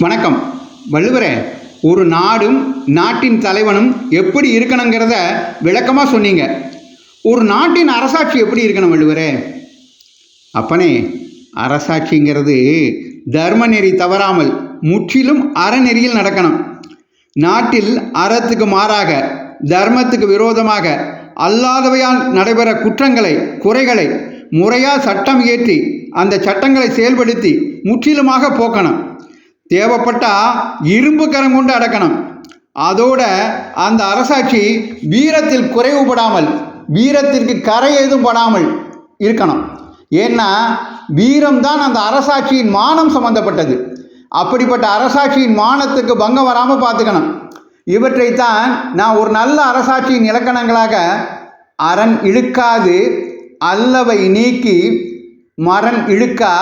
வணக்கம். வள்ளுவரே ஒரு நாடும் நாட்டின் தலைவனும் எப்படி இருக்கணுங்கிறத விளக்கமாக சொன்னீங்க. ஒரு நாட்டின் அரசாட்சி எப்படி இருக்கணும் வள்ளுவரே? அப்பனே அரசாட்சிங்கிறது தர்மநெறி தவறாமல் முற்றிலும் அறநெறியில் நடக்கணும். நாட்டில் அறத்துக்கு மாறாக தர்மத்துக்கு விரோதமாக அல்லாதவையால் நடைபெற குற்றங்களை குறைகளை முறையாக சட்டம் இயற்றி அந்த சட்டங்களை செயல்படுத்தி முற்றிலுமாக போக்கணும். தேவைப்பட்டா இரும்பு கரம் கொண்டு அடக்கணும். அதோட அந்த அரசாட்சி வீரத்தில் குறைவுபடாமல் வீரத்திற்கு கரை ஏதும் படாமல் இருக்கணும். ஏன்னா வீரம்தான் அந்த அரசாட்சியின் மானம் சம்பந்தப்பட்டது. அப்படிப்பட்ட அரசாட்சியின் மானத்துக்கு பங்கம் வராமல் பார்த்துக்கணும். இவற்றைத்தான் நான் ஒரு நல்ல அரசாட்சியின் இலக்கணங்களாக அரண் இழுக்காது அல்லவை நீக்கி மரண் இழுக்கா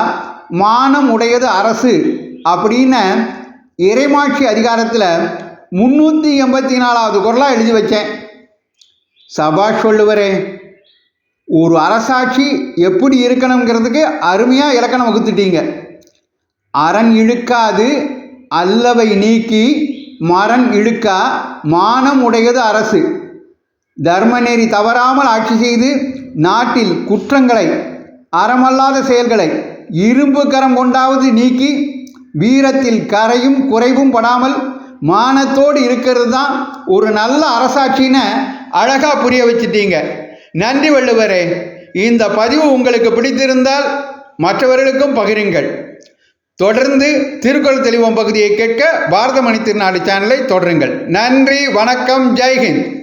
மானம் உடையது அரசு. அப்படின்னு இறைமாட்சி அதிகாரத்தில் முந்நூற்றி எண்பத்தி நாலாவது குரலாக எழுதி வச்சேன். சபாஷ் சொல்லுவரே ஒரு அரசாட்சி எப்படி இருக்கணுங்கிறதுக்கு அருமையாக இலக்கணம் வகுத்துட்டீங்க. அரண் இழுக்காது அல்லவை நீக்கி மரண் இழுக்கா மானம் உடையது அரசு. தர்மநெறி தவறாமல் ஆட்சி செய்து நாட்டில் குற்றங்களை அறமல்லாத செயல்களை இரும்பு கரம் கொண்டாவது நீக்கி வீரத்தில் கரையும் குறைவும் படாமல் மானத்தோடு இருக்கிறது தான் ஒரு நல்ல அரசாட்சின்னு அழகாக புரிய வச்சிட்டீங்க. நன்றி வள்ளுவரே. இந்த பதிவு உங்களுக்கு பிடித்திருந்தால் மற்றவர்களுக்கும் பகிருங்கள். தொடர்ந்து திருக்குறள் தெளிவம் பகுதியை கேட்க பாரத மணி திருநாடு சேனலை தொடருங்கள். நன்றி வணக்கம் ஜெய்ஹிந்த்.